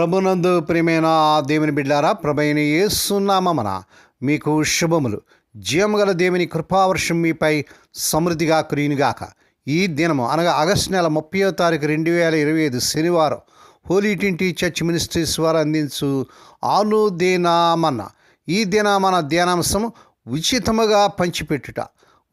ప్రభునందు ప్రియమైన దేవుని బిడ్డారా ప్రభైన ఏసునామన మీకు శుభములు. జీవముగల దేవుని కృపావర్షం మీపై సమృద్ధిగా కురియునుగాక. ఈ దినము అనగా ఆగస్టు నెల ముప్పయో తారీఖు రెండు వేల ఇరవై ఐదు శనివారం హోలీ ట్వంటీ చర్చ్ మినిస్ట్రీస్ వారు అందించు ఆనుదేనామన్న ఈ దినామన ధ్యానాంశం ఉచితముగా పంచిపెట్టుట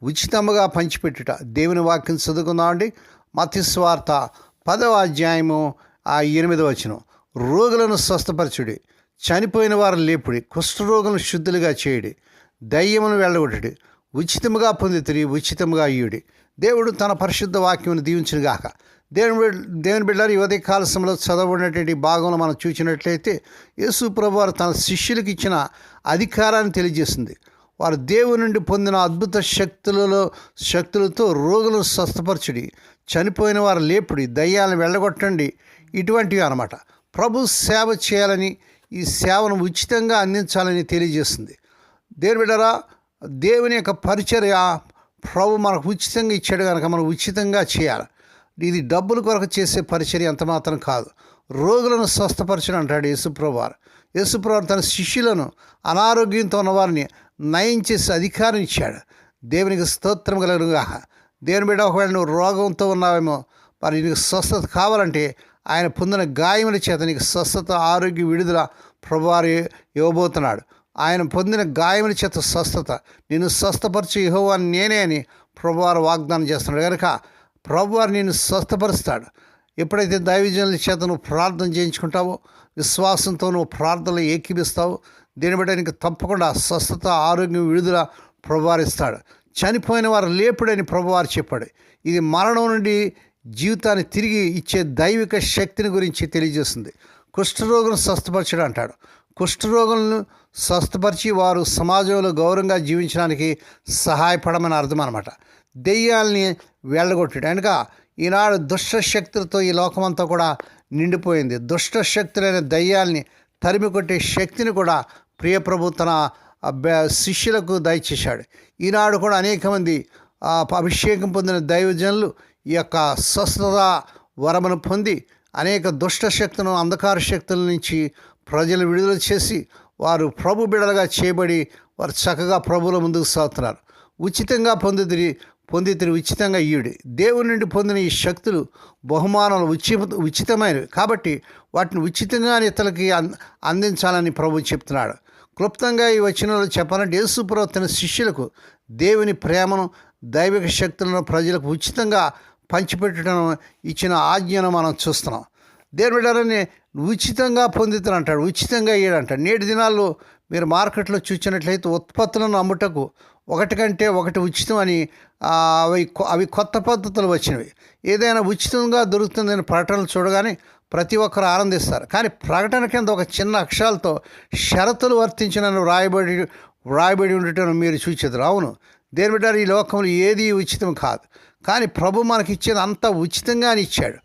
ఉచితముగా పంచిపెట్టుట. దేవుని వాక్యం చదువుకుందామండి. మతిస్వార్త పదవ అధ్యాయము ఆ ఎనిమిదవ వచనం. రోగులను స్వస్థపరచుడి. చనిపోయిన వారు లేపుడి. కుష్ఠరోగులను శుద్ధులుగా చేయడి. దయ్యమును వెళ్ళగొట్టుడి. ఉచితముగా పొందితిరి ఉచితముగా అయ్యుడి దేవుడు తన పరిశుద్ధ వాక్యమును దీవించుగాక దేవుని బిడ్డ- దేవుని బిడ్డలు ఈ ఉదయ కాల చదవబడినటువంటి భాగంలో మనం చూసినట్లయితే యేసు ప్రభు వారు తన శిష్యులకు ఇచ్చిన అధికారాన్ని తెలియజేస్తుంది వారు దేవుని నుండి పొందిన అద్భుత శక్తులలో శక్తులతో రోగులను స్వస్థపరచుడి. చనిపోయిన వారు లేపుడి. దయ్యాలను వెళ్ళగొట్టండి. ఇటువంటివి అన్నమాట. ప్రభు సేవ చేయాలని ఈ సేవను ఉచితంగా అందించాలని తెలియజేస్తుంది. దేవుని బిడ్డరా దేవుని యొక్క పరిచర్య ప్రభు మనకు ఉచితంగా ఇచ్చాడు కనుక మనం ఉచితంగా చేయాలి. ఇది డబ్బుల కొరకు చేసే పరిచర్య ఎంత మాత్రం కాదు. రోగులను స్వస్థపరచడం అంటాడు యేసుప్రభువారు. యేసుప్రభు తన శిష్యులను అనారోగ్యంతో ఉన్న వారిని నయం చేసే అధికారం ఇచ్చాడు. దేవునికి స్తోత్రం కలగనుగా దేవుని బిడ్డ ఒకవేళ నువ్వు రోగంతో ఉన్నావేమో మరి నీకు స్వస్థత కావాలంటే ఆయన పొందిన గాయముల చేత నీకు స్వస్థత ఆరోగ్య విడుదల ప్రభువారు ఇవ్వబోతున్నాడు. ఆయన పొందిన గాయముల చేత స్వస్థత. నేను స్వస్థపరిచి ఇహోవాన్ని నేనే అని ప్రభువారు వాగ్దానం చేస్తున్నాడు. కనుక ప్రభువారు నేను స్వస్థపరుస్తాడు. ఎప్పుడైతే దైవజనుల చేత నువ్వు ప్రార్థన చేయించుకుంటావో విశ్వాసంతో నువ్వు ప్రార్థనలు ఏకీపిస్తావో దీన్ని బట్టి నీకు తప్పకుండా స్వస్థత ఆరోగ్యం విడుదల ప్రభువారిస్తాడు చనిపోయిన వారు లేపుడని ప్రభువారు చెప్పాడు. ఇది మరణం నుండి జీవితాన్ని తిరిగి ఇచ్చే దైవిక శక్తిని గురించి తెలియజేస్తుంది. కుష్ఠరోగులను స్వస్థపరచడం అంటాడు. కుష్ఠరోగులను స్వస్థపరిచి వారు సమాజంలో గౌరవంగా జీవించడానికి సహాయపడమని అర్థం అనమాట దెయ్యాల్ని వెళ్ళగొట్టాడు కనుక ఈనాడు దుష్టశక్తులతో ఈ లోకమంతా కూడా నిండిపోయింది. దుష్ట శక్తులైన దయ్యాల్ని తరిమి కొట్టే శక్తిని కూడా ప్రియప్రభు తన శిష్యులకు దయచేశాడు. ఈనాడు కూడా అనేక మంది అభిషేకం పొందిన దైవజనులు ఈ యొక్క స్వస్థత వరమును పొంది అనేక దుష్ట శక్తులను అంధకార శక్తుల నుంచి ప్రజలు విడుదల చేసి వారు ప్రభు బిడలుగా చేయబడి వారు చక్కగా ప్రభుల ముందుకు సాగుతున్నారు. ఉచితంగా పొందితిరి పొందితిరి ఉచితంగా ఈయుడి. దేవుని నుండి పొందిన ఈ శక్తులు బహుమానాలు ఉచి ఉచితమైనవి. కాబట్టి వాటిని ఉచితంగా ఇతరులకి అందించాలని ప్రభు చెప్తున్నాడు. క్లుప్తంగా ఈ వచనంలో చెప్పాలంటే యేసుప్రభు శిష్యులకు దేవుని ప్రేమను దైవిక శక్తులను ప్రజలకు ఉచితంగా పంచిపెట్టడం ఇచ్చిన ఆజ్ఞను మనం చూస్తున్నాం. దేని బిడ్డలని ఉచితంగా పొందుతాను అంటాడు ఉచితంగా ఇయ్యడంటాడు నేటి దినాల్లో మీరు మార్కెట్లో చూసినట్లయితే ఉత్పత్తులను అమ్ముటకు ఒకటి కంటే ఒకటి ఉచితం అని అవి కొ- అవి కొత్త పద్ధతులు వచ్చినవి. ఏదైనా ఉచితంగా దొరుకుతుందని ప్రకటనలు చూడగానే ప్రతి ఒక్కరు ఆనందిస్తారు. కానీ ప్రకటన కింద ఒక చిన్న అక్షరాలతో షరతులు వర్తించినని వ్రాయబడి వ్రాయబడి ఉండటం మీరు చూచేది. అవును దేని బిడ్డారు ఈ లోకంలో ఏది ఉచితం కాదు. కానీ ప్రభు మనకి ఇచ్చేది అంతా ఉచితంగానే ఇచ్చాడు.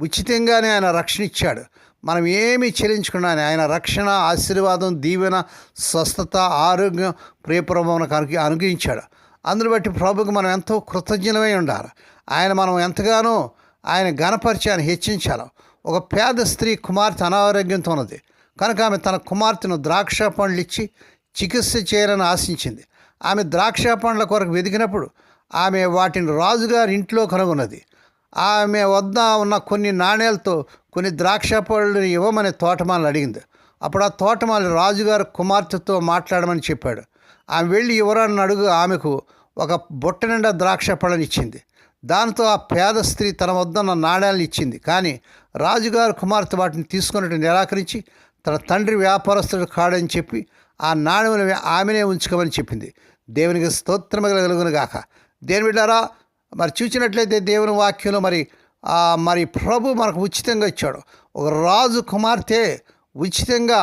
ఉచితంగానే ఆయన రక్షణ ఇచ్చాడు. మనం ఏమీ చెల్లించకుండా ఆయన రక్షణ ఆశీర్వాదం దీవెన స్వస్థత ఆరోగ్యం ప్రియప్రభు కనుక అనుగ్రహించాడు. అందును బట్టి ప్రభుకి మనం ఎంతో కృతజ్ఞమై ఉండాలి. ఆయన మనం ఎంతగానో ఆయన ఘనపరిచి ఆయన హెచ్చించాలి. ఒక పేద స్త్రీ కుమార్తె అనారోగ్యంతో ఉన్నది. కనుక ఆమె తన కుమార్తెను ద్రాక్ష పండ్లు ఇచ్చి చికిత్స చేయాలని ఆశించింది. ఆమె ద్రాక్ష పండ్ల కొరకు వెతికినప్పుడు ఆమె వాటిని రాజుగారి ఇంట్లో కనుగొన్నది. ఆమె వద్ద ఉన్న కొన్ని నాణేలతో కొన్ని ద్రాక్ష పళ్ళు ఇవ్వమని తోటమాలను అడిగింది. అప్పుడు ఆ తోటమాలి రాజుగారు కుమార్తెతో మాట్లాడమని చెప్పాడు. ఆమె వెళ్ళి ఎవరన్నా అడుగు ఆమెకు ఒక బుట్ట నిండా ద్రాక్ష పళ్ళని ఇచ్చింది. దాంతో ఆ పేద స్త్రీ తన వద్ద ఉన్న నాణేలను ఇచ్చింది. కానీ రాజుగారు కుమార్తె వాటిని తీసుకున్నట్టు నిరాకరించి తన తండ్రి వ్యాపారస్తుడు కాడని చెప్పి ఆ నాణ్యములు ఆమెనే ఉంచుకోమని చెప్పింది. దేవునికి స్తోత్రం కలుగును గాక దేని బిడ్డారా మరి చూసినట్లయితే దేవుని వాక్యంలో మరి మరి ప్రభు మనకు ఉచితంగా ఇచ్చాడు. ఒక రాజు కుమార్తె ఉచితంగా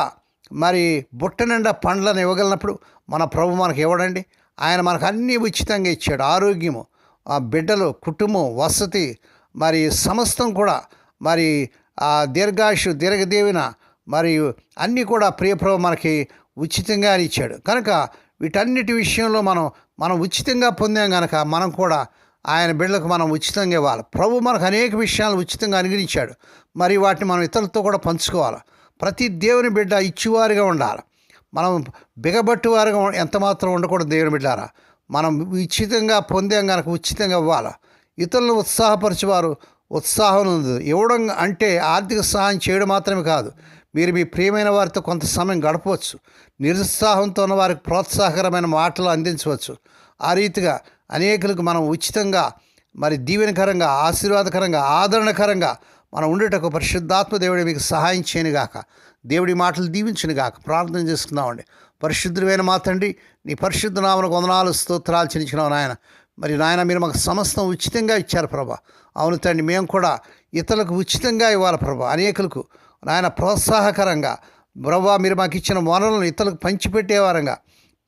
మరి బుట్ట నిండా పండ్లను ఇవ్వగలిగినప్పుడు మన ప్రభు మనకు ఇవ్వడండి. ఆయన మనకు అన్నీ ఉచితంగా ఇచ్చాడు. ఆరోగ్యము ఆ బిడ్డలు కుటుంబం వసతి మరి సమస్తం కూడా మరి ఆ దీర్ఘాయుషు దీర్ఘదేవిన మరియు అన్నీ కూడా ప్రియప్రభు మనకి ఉచితంగా ఇచ్చాడు. కనుక వీటన్నిటి విషయంలో మనం మనం ఉచితంగా పొందాం కనుక మనం కూడా ఆయన బిడ్డలకు మనం ఉచితంగా ఇవ్వాలి. ప్రభు మనకు అనేక విషయాలు ఉచితంగా అనుగ్రహించాడు. మరి వాటిని మనం ఇతరులతో కూడా పంచుకోవాలి. ప్రతి దేవుని బిడ్డ ఇచ్చివారిగా ఉండాలి. మనం బిగబట్టు వారిగా ఎంత మాత్రం ఉండకూడదు దేవుని బిడ్డారా. మనం ఉచితంగా పొందాం కనుక ఉచితంగా ఇవ్వాలి. ఇతరులను ఉత్సాహపరిచేవారు ఉత్సాహం ఉంది ఇవ్వడం అంటే ఆర్థిక సహాయం చేయడం మాత్రమే కాదు. మీరు మీ ప్రియమైన వారితో కొంత సమయం గడపవచ్చు. నిరుత్సాహంతో ఉన్న వారికి ప్రోత్సాహకరమైన మాటలు అందించవచ్చు. ఆ రీతిగా అనేకులకు మనం ఉచితంగా మరి దీవెనకరంగా ఆశీర్వాదకరంగా ఆదరణకరంగా మనం ఉండేటకు పరిశుద్ధాత్మ దేవుడి మీకు సహాయం చేయనుగాక. దేవుడి మాటలు దీవించునుగాక. ప్రార్థన చేసుకుందామండి. పరిశుద్ధుడైన మా తండ్రి నీ పరిశుద్ధ నామను వందనాలు స్తోత్రాలు చెల్లించినావు నాయన. మరి నాయన మీరు మాకు సమస్తం ఉచితంగా ఇచ్చారు ప్రభా. అవును తండ్రి మేము కూడా ఇతరులకు ఉచితంగా ఇవ్వాలి ప్రభా. అనేకులకు నాయన ప్రోత్సాహకరంగా. బ్రవ్వ మీరు మాకు ఇచ్చిన వనరులను ఇతరులకు పంచిపెట్టేవారంగా.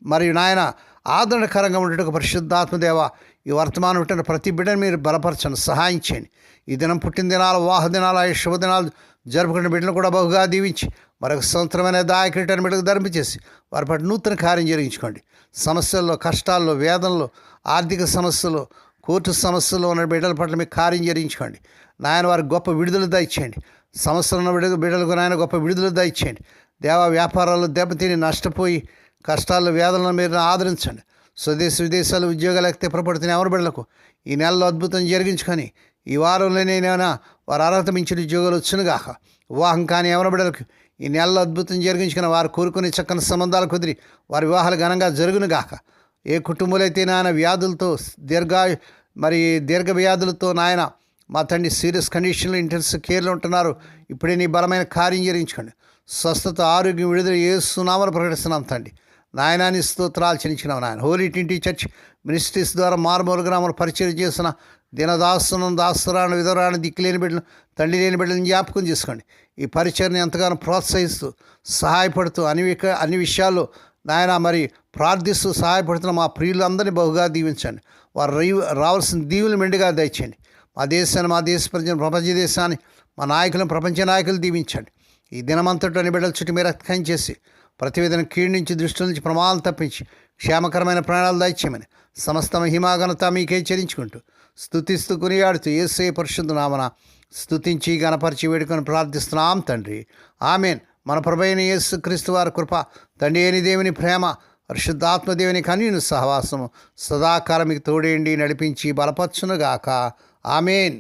మరియు నాయన ఆదరణకరంగా ఉండేటకు పరిశుద్ధాత్మదేవ ఈ వర్తమానం ఉంటున్న ప్రతి బిడ్డను మీరు బలపరచండి సహాయం చేయండి. ఈ దినం పుట్టిన దినాలు వాహ దినాలు ఈ శుభదినాలు జరుపుకునే బిడ్డను కూడా బహుగా దీవించి మరొక సంవత్సరమైన దాయకరిటైన బిడ్డకు ధరింపచేసి వారి పట్ల నూతన కార్యం జరిగించుకోండి. సమస్యల్లో కష్టాల్లో వేదనలో ఆర్థిక సమస్యలు కోర్టు సమస్యల్లో ఉన్న బిడ్డల పట్ల మీకు కార్యం జరిగించుకోండి. నాయన వారికి గొప్ప విడుదల దయచేయండి. సంవత్సరంలో ఉన్న బిడ్డలకు నాయన గొప్ప విడుదల దయచేయండి. దేవ వ్యాపారాలు దెబ్బతిని నష్టపోయి కష్టాలు వేదనలు మీరు ఆదరించండి. స్వదేశ విదేశాలు ఉద్యోగాలు ఎక్కితే ప్రపడుతున్న ఎవరి బిడ్డలకు? ఈ నెలలో అద్భుతం జరిగించుకొని ఈ వారంలోనేనైనా వారు అర్హత మించిన ఉద్యోగాలు వచ్చునుగాక. వివాహం కాని ఎవరి బిడ్డలకు? ఈ నెలలో అద్భుతం జరిగించుకుని వారు కోరుకునే చక్కని సంబంధాలు కుదిరి వారి వివాహాలు ఘనంగా జరుగునుగాక. ఏ కుటుంబాలైతే నాయన వ్యాధులతో దీర్ఘ మరి దీర్ఘ వ్యాధులతో నాయన మా తండ్రి సీరియస్ కండిషన్లో ఇంటెన్సివ్ కేర్లో ఉంటున్నారు. ఇప్పుడే నీ బలమైన కార్యం చేయించుకోండి స్వస్థత ఆరోగ్యం విడుదల చేస్తున్నామని ప్రకటిస్తున్నాం తండ్రి. నాయనాని స్తోత్రాలు చెల్లించినాం నాయన. హోలీ టింటి చర్చ్ మినిస్ట్రీస్ ద్వారా మారుమూల గ్రామాలు పరిచయం చేసిన దినదాసును దాసురాను విధురాను దిక్కులేని బిడ్డలు తండ్రి లేని బిడ్డలను జ్ఞాపకం చేసుకోండి. ఈ పరిచయని ఎంతగానో ప్రోత్సహిస్తూ సహాయపడుతూ అన్ని విక అన్ని విషయాల్లో నాయన మరి ప్రార్థిస్తూ సహాయపడుతున్న మా ప్రియులందరినీ బహుగా దీవించండి. వారు రావాల్సిన దీవులు మెండుగా దయచేయండి. మా దేశాన్ని మా దేశ ప్రజలను ప్రపంచ దేశాన్ని మా నాయకులను ప్రపంచ నాయకులు దీవించండి. ఈ దినమంతటి బిడ్డల చుట్టూ మీరు రక్తం చేసి ప్రతివేదన కీడు నుంచి దృష్టి నుంచి ప్రమాదాలు తప్పించి క్షేమకరమైన ప్రాణాలు దయచేయమని సమస్త హిమాగనత మీకే చెల్లించుకుంటూ స్తుతిస్తూ కొనియాడుతూ ఏసే పరిశుద్ధ నామన స్థుతించి గణపరిచి వేడుకొని ప్రార్థిస్తున్నాం తండ్రి. ఆమెన్. మన ప్రభైన యేసు క్రీస్తు వారి కృప తండ్రి అని దేవుని ప్రేమ పరిశుద్ధాత్మదేవుని కనీను సహవాసము సదాకాలం మీకు తోడేండి నడిపించి బలపరచునుగాక. ఆమెన్